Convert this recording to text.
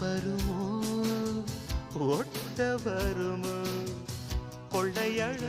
வருமோ? ஒட்ட வருமோ? கொள்ளையழ